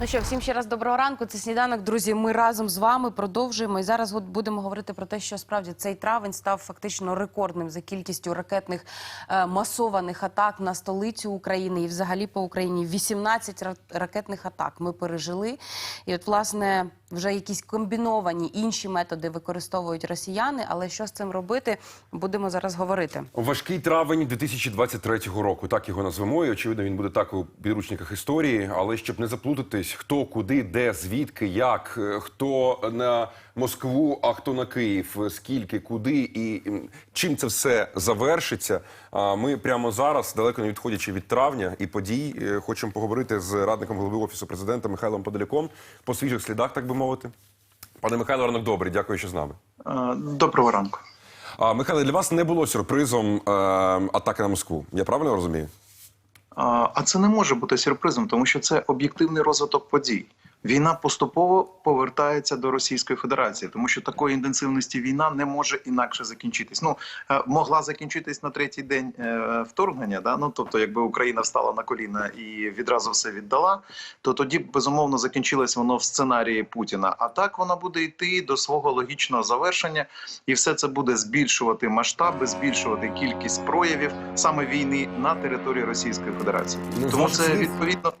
Ну що, всім ще раз доброго ранку. Це сніданок, друзі. Ми разом з вами продовжуємо. І зараз будемо говорити про те, що справді цей травень став фактично рекордним за кількістю ракетних е, масованих атак на столицю України і взагалі по Україні. 18 ракетних атак ми пережили. І от, власне, вже якісь комбіновані інші методи використовують росіяни. Але що з цим робити, будемо зараз говорити. Важкий травень 2023 року, так його назвемо. І очевидно, він буде так у підручниках історії. Але щоб не заплутатись, хто куди, де, звідки, як, е, хто на Москву, а хто на Київ, е, скільки, куди і чим це все завершиться. Ми прямо зараз, далеко не відходячи від травня і подій, е, хочемо поговорити з радником голови офісу президента Михайлом Подоляком по свіжих слідах, так би мовити. Пане Михайло, ранок добрий. Дякую, що з нами. Доброго ранку. Михайло, для вас не було сюрпризом е, атаки на Москву. Я правильно розумію? А це не може бути сюрпризом, тому що це об'єктивний розвиток подій. Війна поступово повертається до Російської Федерації, тому що такої інтенсивності війна не може інакше закінчитись. Ну е, могла закінчитись на третій день е, вторгнення. Да? Ну тобто, якби Україна встала на коліна і відразу все віддала, то тоді безумовно закінчилось воно в сценарії Путіна. А так вона буде йти до свого логічного завершення, і все це буде збільшувати масштаби, збільшувати кількість проявів саме війни на території Російської Федерації. Ну, Тому це відповідно.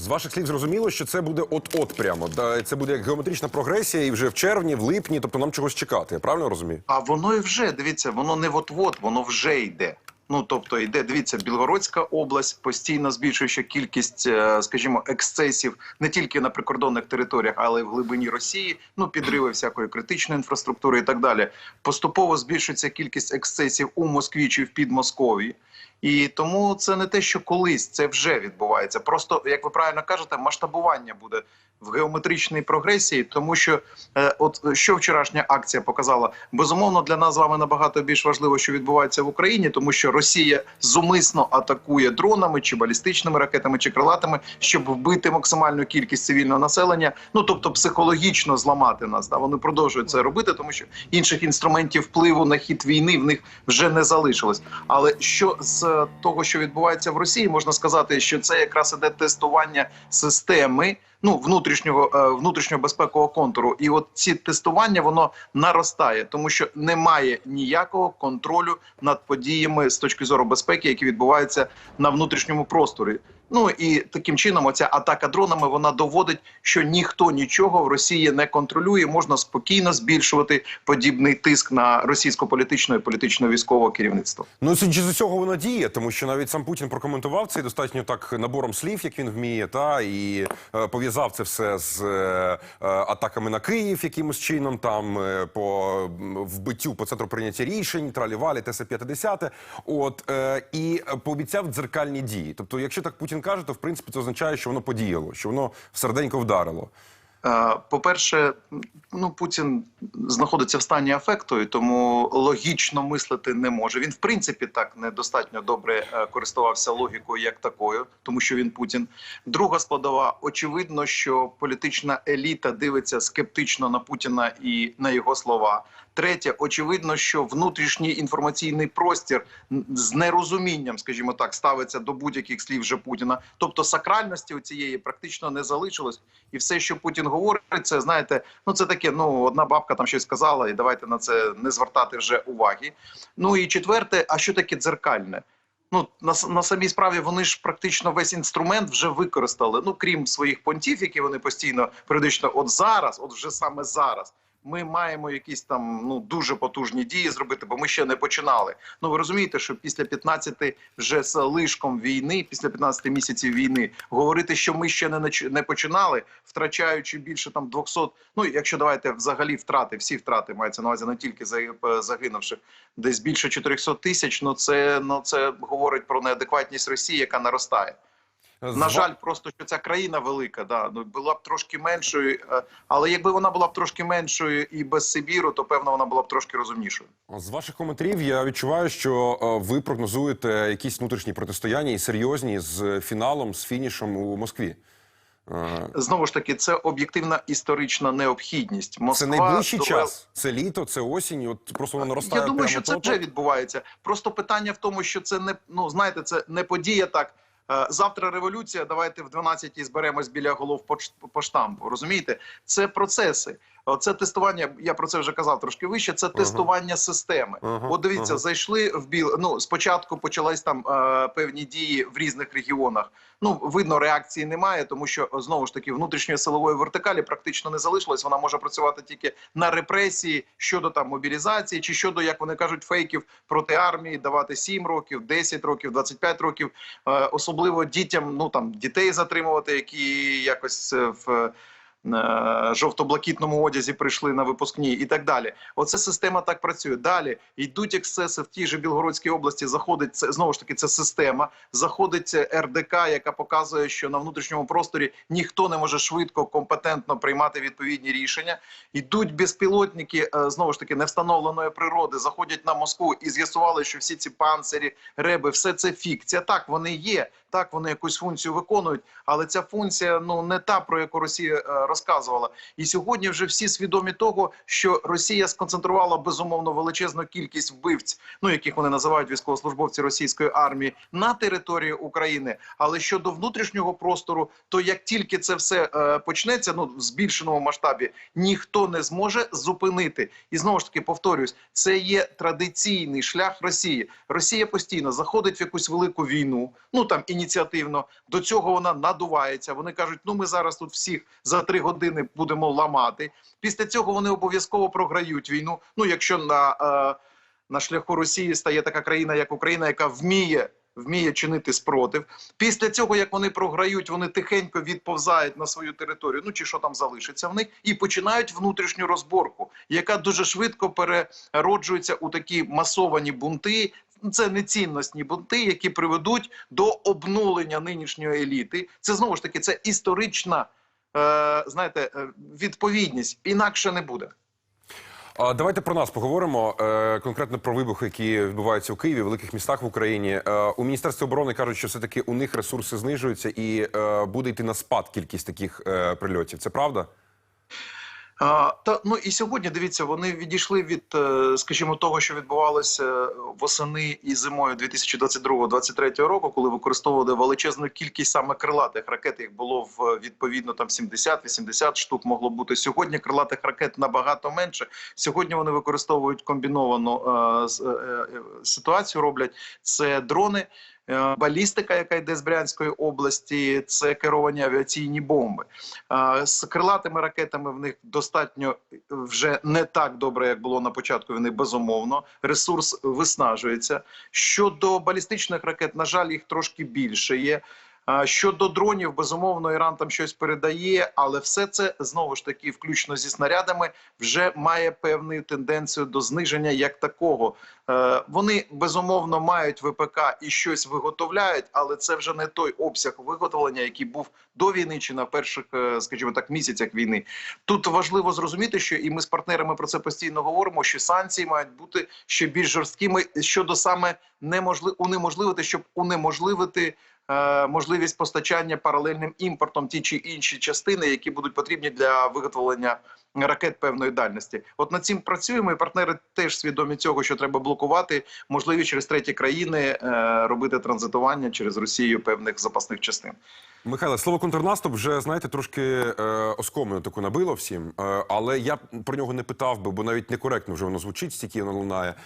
З ваших слів зрозуміло, що це буде от-от прямо. Це буде як геометрична прогресія, і вже в червні, в липні, тобто нам чогось чекати. Я правильно розумію? А воно і вже дивіться, воно не от-от, воно вже йде. Ну тобто йде, дивіться, Білгородська область постійно збільшуючи кількість, е, скажімо, ексцесів не тільки на прикордонних територіях, але й в глибині Росії. Ну підриви всякої критичної інфраструктури і так далі. Поступово збільшується кількість ексцесів у Москві чи в Підмосков'ї. І тому це не те, що колись це вже відбувається. Просто як ви правильно кажете, масштабування буде в геометричній прогресії, тому що е, от що вчорашня акція показала, безумовно для нас з вами набагато більш важливо, що відбувається в Україні, тому що Росія зумисно атакує дронами чи балістичними ракетами чи крилатими, щоб вбити максимальну кількість цивільного населення. Ну тобто психологічно зламати нас. Да? Вони продовжують це робити, тому що інших інструментів впливу на хід війни в них вже не залишилось. Але що з того, що відбувається в Росії, можна сказати, що це якраз іде тестування системи. Ну, внутрішнього е, внутрішнього безпекового контуру, і от ці тестування воно наростає, тому що немає ніякого контролю над подіями з точки зору безпеки, які відбуваються на внутрішньому просторі. Ну і таким чином, оця атака дронами вона доводить, що ніхто нічого в Росії не контролює. Можна спокійно збільшувати подібний тиск на російсько-політичне і політично-військове керівництво. Ну судячи з цього воно діє, тому що навіть сам Путін прокоментував це достатньо так набором слів, як він вміє, та і е, пов'язав це все з е, е, атаками на Київ якимось чином, там е, по вбиттю по центру прийняття рішень, тралівалі, ТС 50 От е, і пообіцяв дзеркальні дії. Тобто, якщо так Путін каже, то в принципі це означає, що воно подіяло, що воно серденько вдарило. Е, По-перше, ну Путін знаходиться в стані афекту, і тому логічно мислити не може. Він, в принципі, так недостатньо добре е, користувався логікою як такою, тому що він Путін. Друга складова, очевидно, що політична еліта дивиться скептично на Путіна і на його слова. Третє, очевидно, що внутрішній інформаційний простір з нерозумінням, скажімо так, ставиться до будь-яких слів вже Путіна. Тобто сакральності у цієї практично не залишилось, і все, що Путін говорить, це знаєте, ну це таке. Ну одна бабка там щось сказала, і давайте на це не звертати вже уваги. Ну і четверте, а що таке дзеркальне? Ну на, на самій справі вони ж практично весь інструмент вже використали. Ну крім своїх понтів, які вони постійно періодично, от зараз, от вже саме зараз. Ми маємо якісь там ну дуже потужні дії зробити, бо ми ще не починали. Ну ви розумієте, що після 15 вже з лишком війни, після 15 місяців війни, говорити, що ми ще не не починали, втрачаючи більше там 200, Ну якщо давайте взагалі втрати, всі втрати мається на увазі не тільки за- загинувших, десь більше 400 тисяч. Ну це ну це говорить про неадекватність Росії, яка наростає. На жаль, просто що ця країна велика, да ну була б трошки меншою, е, але якби вона була б трошки меншою і без Сибіру, то певно вона була б трошки розумнішою. З ваших коментарів я відчуваю, що е, ви прогнозуєте якісь внутрішні протистояння і серйозні з фіналом, з фінішем у Москві. Е, Знову ж таки, це об'єктивна історична необхідність. Це Москва найближчий довела- час. Це літо, це осінь. От просто воно наростає. Я думаю, прямо що це вже відбувається. Просто питання в тому, що це не ну знаєте, це не подія так. Е, Завтра революція. Давайте в 12-й зберемось біля голов по, по штампу. Розумієте, це процеси. Це тестування. Я про це вже казав трошки вище. Це тестування системи. Ага, От дивіться, ага. зайшли в біл. Ну спочатку почались там е, певні дії в різних регіонах. Ну видно, реакції немає, тому що знову ж таки внутрішньої силової вертикалі практично не залишилось. Вона може працювати тільки на репресії щодо там мобілізації, чи щодо, як вони кажуть, фейків проти армії, давати 7 років, 10 років, 25 років. Е, особливо дітям, ну там дітей затримувати, які якось е, в. Е, Жовто-блакитному одязі прийшли на випускні і так далі. Оце система так працює. Далі йдуть ексцеси в тій же Білгородській області. Заходить це знову ж таки. Це система. Заходить РДК, яка показує, що на внутрішньому просторі ніхто не може швидко, компетентно приймати відповідні рішення. Йдуть безпілотники е, знову ж таки невстановленої природи. Заходять на Москву і з'ясували, що всі ці панцирі, реби, все це фікція. Так вони є. Так вони якусь функцію виконують, але ця функція ну не та про яку Росія е, розказувала. І сьогодні вже всі свідомі того, що Росія сконцентрувала безумовно величезну кількість вбивць, ну яких вони називають військовослужбовці російської армії, на території України. Але щодо внутрішнього простору, то як тільки це все е, почнеться, ну в збільшеному масштабі, ніхто не зможе зупинити. І знову ж таки повторюсь, це є традиційний шлях Росії. Росія постійно заходить в якусь велику війну, ну там ініціативно. До цього вона надувається. Вони кажуть, ну ми зараз тут всіх за три години будемо ламати. Після цього вони обов'язково програють війну. Ну якщо на, е, на шляху Росії стає така країна, як Україна, яка вміє. Вміє чинити спротив. Після цього, як вони програють, вони тихенько відповзають на свою територію. Ну чи що там залишиться в них, і починають внутрішню розборку, яка дуже швидко перероджується у такі масовані бунти. Це не цінностні бунти, які приведуть до обнулення нинішньої еліти. Це знову ж таки це історична, е, знаєте, е, відповідність. Інакше не буде. А давайте про нас поговоримо е, конкретно про вибухи, які відбуваються у Києві, в великих містах в Україні. Е, у міністерстві оборони кажуть, що все таки у них ресурси знижуються і е, буде йти на спад кількість таких прильотів. Це правда? Та ну і сьогодні дивіться, вони відійшли від, е, скажімо, того, що відбувалося восени і зимою 2022-2023 року, коли використовували величезну кількість саме крилатих ракет. Їх було в відповідно там 70-80 штук могло бути. Сьогодні крилатих ракет набагато менше. Сьогодні вони використовують комбіновану е, е, е, ситуацію. Роблять це дрони. Е, Балістика, яка йде з Брянської області, це керовані авіаційні бомби. З крилатими ракетами в них достатньо вже не так добре, як було на початку війни. Безумовно, ресурс виснажується. Щодо балістичних ракет, на жаль, їх трошки більше є. Щодо дронів, безумовно, Іран там щось передає, але все це знову ж таки, включно зі снарядами, вже має певну тенденцію до зниження як такого. Е, Вони безумовно мають ВПК і щось виготовляють, але це вже не той обсяг виготовлення, який був до війни чи на перших, е, скажімо так, місяцях війни. Тут важливо зрозуміти, що і ми з партнерами про це постійно говоримо. Що санкції мають бути ще більш жорсткими щодо саме неможли... унеможливити, щоб унеможливити. Е, Можливість постачання паралельним імпортом ті чи інші частини, які будуть потрібні для виготовлення ракет певної дальності. От над цим працюємо, і партнери теж свідомі цього, що треба блокувати можливі через треті країни е, робити транзитування через Росію певних запасних частин. Михайло, слово контрнаступ вже знаєте трошки е, оскомину таку набило всім, е, але я про нього не питав би, бо навіть некоректно вже воно звучить, стільки воно лунає. Е,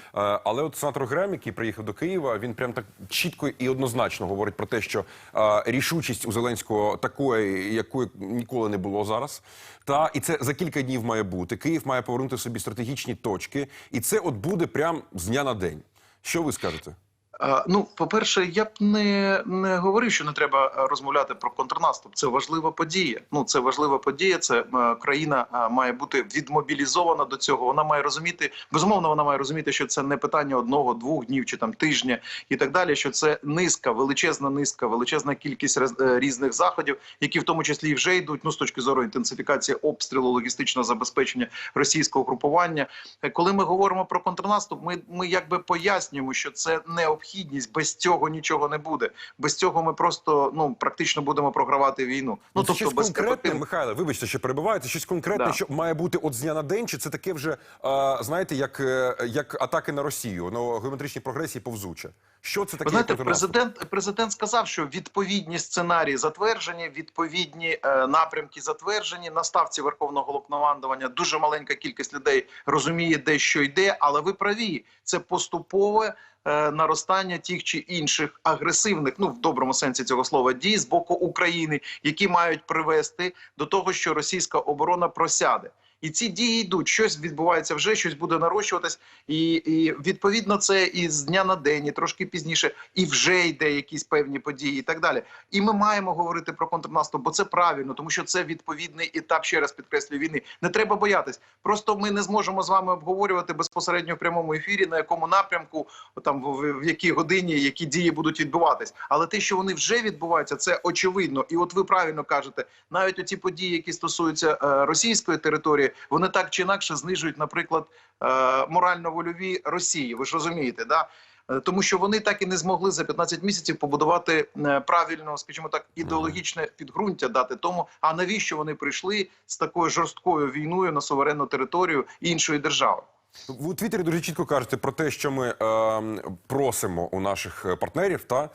але от сенатор Грем, який приїхав до Києва, він прям так чітко і однозначно говорить про те, що е, рішучість у Зеленського такої, якої ніколи не було зараз. Та і це за кілька днів має бути. Київ має повернути собі стратегічні точки, і це от буде прямо з дня на день. Що ви скажете? Е, Ну, по-перше, я б не, не говорив, що не треба е, розмовляти про контрнаступ. Це важлива подія. Ну, це важлива подія. Це е, країна має бути відмобілізована до цього. Вона має розуміти, безумовно, вона має розуміти, що це не питання одного, двох днів чи там тижня і так далі. Що це низка, величезна низка, величезна кількість різних заходів, які в тому числі вже йдуть. Ну, з точки зору інтенсифікації обстрілу, логістичного забезпечення російського групування. Коли ми говоримо про контрнаступ, ми, ми якби пояснюємо, що це необхідно необхідність. Без цього нічого не буде. Без цього ми просто ну практично будемо програвати війну. Ну, Ну, це щось без конкретне, ефективних- Михайле, вибачте, що перебиваю, це щось конкретне, Да. що має бути от з дня на день, чи це таке вже, а, знаєте, як, е, як атаки на Росію, на геометричній прогресії повзуче? Що це таке? Ви знаєте, президент президент сказав, що відповідні сценарії затверджені, відповідні е, напрямки затверджені. На ставці верховного головнокомандування дуже маленька кількість людей розуміє, де що йде, але ви праві, це поступове. Е, Наростання тих чи інших агресивних, ну в доброму сенсі цього слова, дій з боку України, які мають привести до того, що російська оборона просяде, і ці дії йдуть. Щось відбувається вже, щось буде нарощуватись, і, і відповідно це і з дня на день, і трошки пізніше, і вже йде якісь певні події, і так далі. І ми маємо говорити про контрнаступ, бо це правильно, тому що це відповідний етап. Ще раз підкреслюю війни. Не треба боятись. Просто ми не зможемо з вами обговорювати безпосередньо в прямому ефірі, на якому напрямку, там в, в якій годині які дії будуть відбуватись. Але те, що вони вже відбуваються, це очевидно. І от ви правильно кажете, навіть оці події, які стосуються е, російської території, вони так чи інакше знижують, наприклад, е, морально-вольові Росії. Ви ж розумієте, да? Е, Тому що вони так і не змогли за 15 місяців побудувати е, правильно, скажімо так, ідеологічне підґрунтя дати тому. А навіщо вони прийшли з такою жорсткою війною на суверенну територію іншої держави? Ви у Твіттері дуже чітко кажете про те, що ми е, просимо у наших е, партнерів, та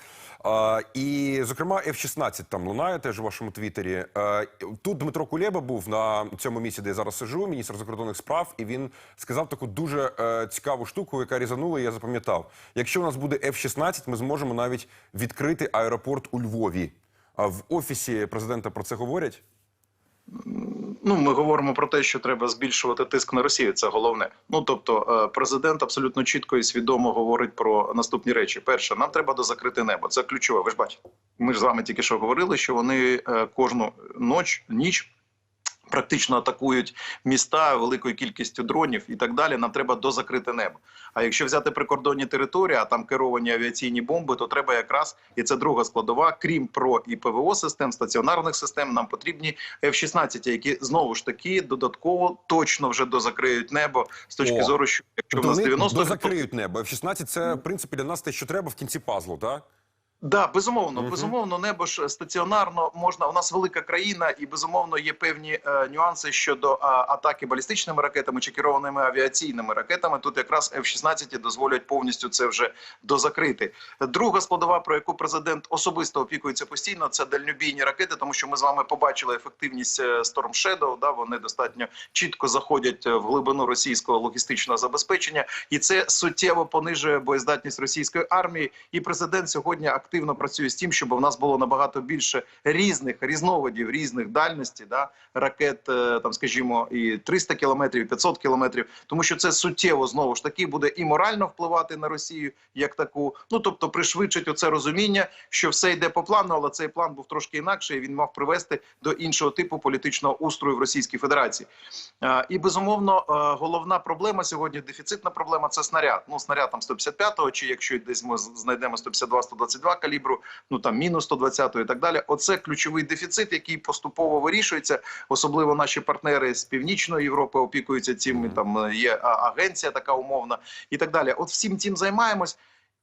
е, і зокрема F-16 там лунає теж у вашому твіттері. Е, тут Дмитро Кулєба був на цьому місці, де я зараз сижу, міністр закордонних справ, і він сказав таку дуже е, цікаву штуку, яка різанула, і я запам'ятав. Якщо у нас буде F-16, ми зможемо навіть відкрити аеропорт у Львові. А в офісі президента про це говорять. Ну, ми говоримо про те, що треба збільшувати тиск на Росію. Це головне. Ну тобто, е, президент абсолютно чітко і свідомо говорить про наступні речі. Перше, нам треба дозакрити небо. Це ключове. Ви ж бачите. Ми ж з вами тільки що говорили, що вони е, кожну ноч ніч. Практично атакують міста великою кількістю дронів і так далі. Нам треба дозакрити небо. А якщо взяти прикордонні території, а там керовані авіаційні бомби, то треба якраз і це друга складова. Крім про і ПВО систем, стаціонарних систем, нам потрібні F-16, які знову ж таки додатково точно вже дозакриють небо з точки О. зору, що якщо в нас вони 90 дозакриють небо. F-16 – це в принципі для нас те, що треба в кінці пазлу, так? Да, безумовно, Мгм. безумовно, небо ж стаціонарно можна. У нас велика країна, і безумовно є певні е, нюанси щодо а, атаки балістичними ракетами чи керованими авіаційними ракетами. Тут якраз F-16 дозволять повністю це вже дозакрити. Друга складова, про яку президент особисто опікується постійно, це дальнобійні ракети, тому що ми з вами побачили ефективність е, Storm Shadow, Да, вони достатньо чітко заходять е, в глибину російського логістичного забезпечення, і це суттєво понижує боєздатність російської армії. І президент сьогодні активно працює з тим, щоб у нас було набагато більше різних різновидів, різних дальностей, да, ракет, е, там, скажімо, і 300 кілометрів, і 500 кілометрів, тому що це суттєво знову ж таки буде і морально впливати на Росію як таку. Ну тобто пришвидшить оце розуміння, що все йде по плану, але цей план був трошки інакший. і Він мав привести до іншого типу політичного устрою в Російській Федерації. Е, І безумовно, е, головна проблема сьогодні, дефіцитна проблема це снаряд. Ну снаряд там 155-го, чи якщо десь ми знайдемо 152-122 калібру, ну там мінус 120-го і так далі. Оце ключовий дефіцит, який поступово вирішується. Особливо наші партнери з північної Європи опікуються цим. Там е, є агенція така умовна і так далі. От всім цим займаємось.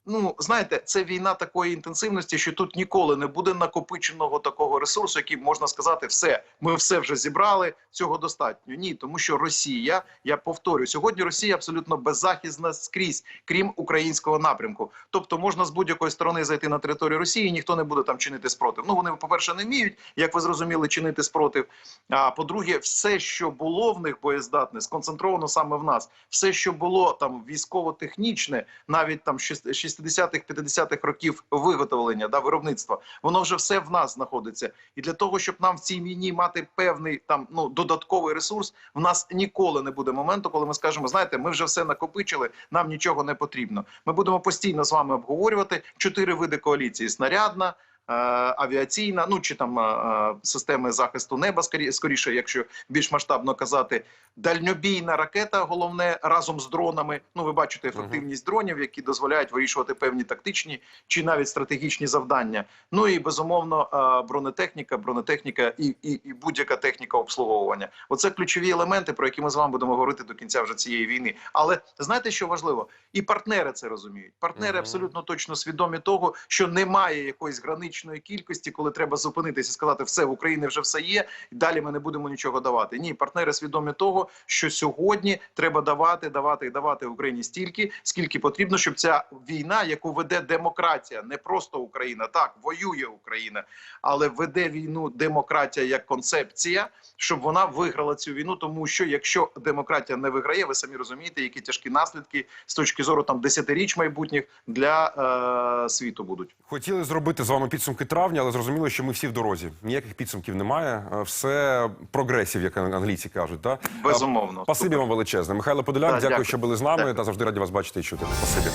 Ну, знаєте, це війна такої інтенсивності, що тут ніколи не буде накопиченого такого ресурсу, який можна сказати, все, ми все вже зібрали, цього достатньо. Ні, тому що Росія, я повторюю, сьогодні Росія абсолютно беззахисна скрізь, крім українського напрямку. Тобто можна з будь-якої сторони зайти на територію Росії, і ніхто не буде там чинити спротив. Ну вони, по-перше, не вміють, як ви зрозуміли, чинити спротив. А по-друге, все, що було в них боєздатне, сконцентровано саме в нас. Все, що було там військово-технічне, навіть там 60-х, 50-х років виготовлення да виробництва, воно вже все в нас знаходиться. І для того, щоб нам в цій війні мати певний там ну додатковий ресурс, в нас ніколи не буде моменту, коли ми скажемо, знаєте, ми вже все накопичили, нам нічого не потрібно. Ми будемо постійно з вами обговорювати чотири види коаліції: снарядна. Е, авіаційна, ну чи там е, е, системи захисту неба, скорі- скоріше, якщо більш масштабно казати, дальньобійна ракета, головне разом з дронами. Ну, ви бачите ефективність дронів, які дозволяють вирішувати певні тактичні чи навіть стратегічні завдання. Ну і безумовно бронетехніка, бронетехніка і, і, і будь-яка техніка обслуговування. Оце ключові елементи, про які ми з вами будемо говорити до кінця вже цієї війни. Але знаєте, що важливо? І партнери це розуміють. Партнери абсолютно точно свідомі того, що немає якоїсь граничної кількості, коли треба зупинитися і сказати, все в Україні вже все є, і далі ми не будемо нічого давати. Ні, партнери свідомі того, що сьогодні треба давати, давати і давати Україні стільки, скільки потрібно, щоб ця війна, яку веде демократія, не просто Україна, так воює Україна, але веде війну демократія як концепція, щоб вона виграла цю війну. Тому що якщо демократія не виграє, ви самі розумієте, які тяжкі наслідки з точки зору там десятиріч майбутніх для е, світу будуть. Хотіли зробити з вами підсумки травня, але зрозуміло, що ми всі в дорозі. Ніяких підсумків немає. Е, Все прогресів, як англійці кажуть. Та? Безумовно. Спасибі вам величезне. Михайло Подоляк, да, дякую, дякую. що були з нами. Дякую. Та завжди раді вас бачити і чути. Спасибі.